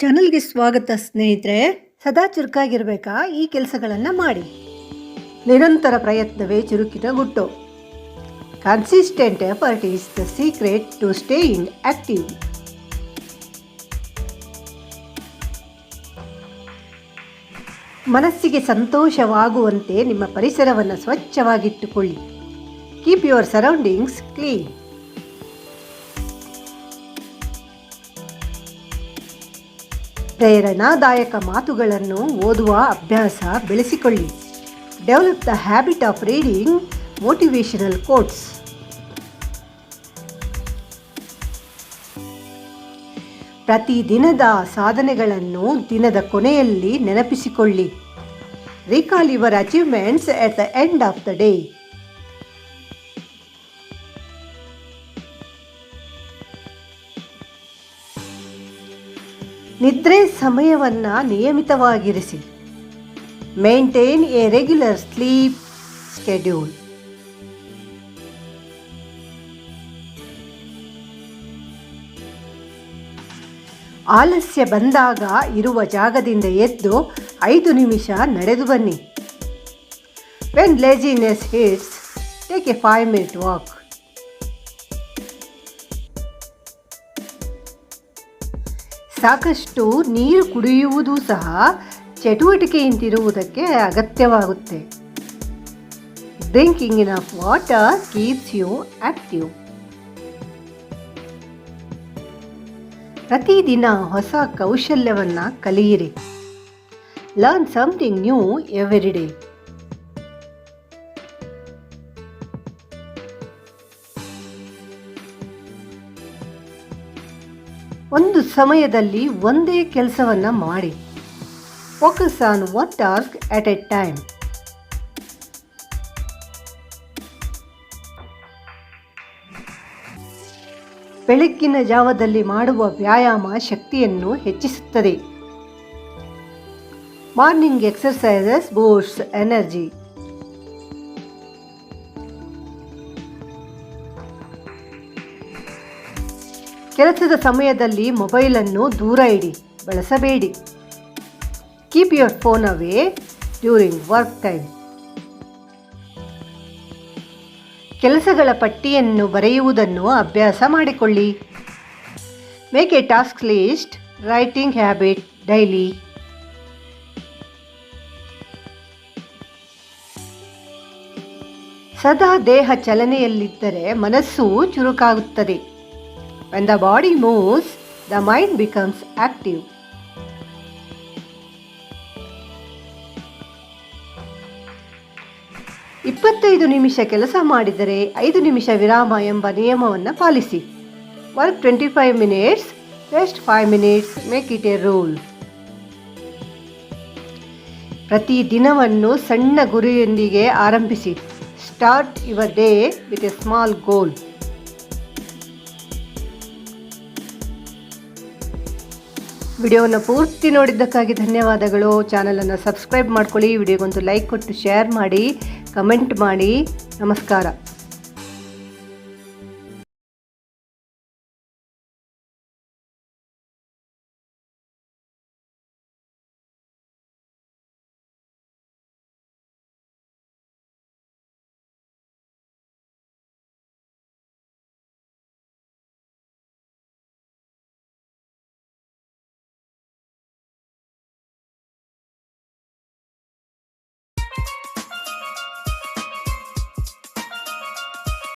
ಚಾನಲ್ಗೆ ಸ್ವಾಗತ ಸ್ನೇಹಿತರೆ, ಸದಾ ಚುರುಕಾಗಿರಬೇಕಾ ಈ ಕೆಲಸಗಳನ್ನು ಮಾಡಿ. ನಿರಂತರ ಪ್ರಯತ್ನವೇ ಚುರುಕಿನ ಗುಟ್ಟು. Consistent effort is the secret to stay in active ಮನಸ್ಸಿಗೆ ಸಂತೋಷವಾಗುವಂತೆ ನಿಮ್ಮ ಪರಿಸರವನ್ನು ಸ್ವಚ್ಛವಾಗಿಟ್ಟುಕೊಳ್ಳಿ. ಕೀಪ್ ಯುವರ್ ಸರೌಂಡಿಂಗ್ಸ್ ಕ್ಲೀನ್ ಪ್ರೇರಣಾದಾಯಕ ಮಾತುಗಳನ್ನು ಓದುವ ಅಭ್ಯಾಸ ಬೆಳೆಸಿಕೊಳ್ಳಿ. Develop the habit of reading motivational quotes ಪ್ರತಿ ದಿನದ ಸಾಧನೆಗಳನ್ನು ದಿನದ ಕೊನೆಯಲ್ಲಿ ನೆನಪಿಸಿಕೊಳ್ಳಿ. Recall your achievements at the end of the day ನಿದ್ರೆ ಸಮಯವನ್ನು ನಿಯಮಿತವಾಗಿರಿಸಿ. Maintain a regular sleep schedule ಆಲಸ್ಯ ಬಂದಾಗ ಇರುವ ಜಾಗದಿಂದ ಎದ್ದು ಐದು ನಿಮಿಷ ನಡೆದು ಬನ್ನಿ. When laziness hits take a five minute walk ಸಾಕಷ್ಟು ನೀರು ಕುಡಿಯುವುದು ಸಹ ಚಟುವಟಿಕೆಯಿಂದಿರುವುದಕ್ಕೆ ಅಗತ್ಯವಾಗುತ್ತೆ. Drinking enough water keeps you active ಪ್ರತಿದಿನ ಹೊಸ ಕೌಶಲ್ಯವನ್ನು ಕಲಿಯಿರಿ. Learn something new every day ಒಂದು ಸಮಯದಲ್ಲಿ ಒಂದೇ ಕೆಲಸವನ್ನು ಮಾಡಿ. Focus on one task at a time ಬೆಳಕಿನ ಜಾವದಲ್ಲಿ ಮಾಡುವ ವ್ಯಾಯಾಮ ಶಕ್ತಿಯನ್ನು ಹೆಚ್ಚಿಸುತ್ತದೆ. ಮಾರ್ನಿಂಗ್ ಎಕ್ಸರ್ಸೈಸಸ್ ಬೂಸ್ಟ್ಸ್ ಎನರ್ಜಿ ಕೆಲಸದ ಸಮಯದಲ್ಲಿ ಮೊಬೈಲನ್ನು ದೂರ ಇಡಿ, ಬಳಸಬೇಡಿ. Keep your phone away during work time ಕೆಲಸಗಳ ಪಟ್ಟಿಯನ್ನು ಬರೆಯುವುದನ್ನು ಅಭ್ಯಾಸ ಮಾಡಿಕೊಳ್ಳಿ. Make a task list writing habit daily ಸದಾ ದೇಹ ಚಲನೆಯಲ್ಲಿದ್ದರೆ ಮನಸ್ಸು ಚುರುಕಾಗುತ್ತದೆ. When the body moves, the mind becomes active. ಇಪ್ಪತ್ತೈದು ನಿಮಿಷ ಕೆಲಸ ಮಾಡಿದರೆ ಐದು ನಿಮಿಷ ವಿರಾಮ ಎಂಬ ನಿಯಮವನ್ನು policy. Work twenty five minutes rest five minutes make it a rule ಪ್ರತಿ ದಿನವನ್ನು ಸಣ್ಣ ಗುರಿಯೊಂದಿಗೆ ಆರಂಭಿಸಿ. Start your day with a small goal ವಿಡಿಯೋವನ್ನು ಪೂರ್ತಿ ನೋಡಿದ್ದಕ್ಕಾಗಿ ಧನ್ಯವಾದಗಳು. ಚಾನಲನ್ನು ಸಬ್ಸ್ಕ್ರೈಬ್ ಮಾಡ್ಕೊಳ್ಳಿ, ವಿಡಿಯೋಗೊಂದು ಲೈಕ್ ಕೊಟ್ಟು ಶೇರ್ ಮಾಡಿ, ಕಮೆಂಟ್ ಮಾಡಿ. ನಮಸ್ಕಾರ.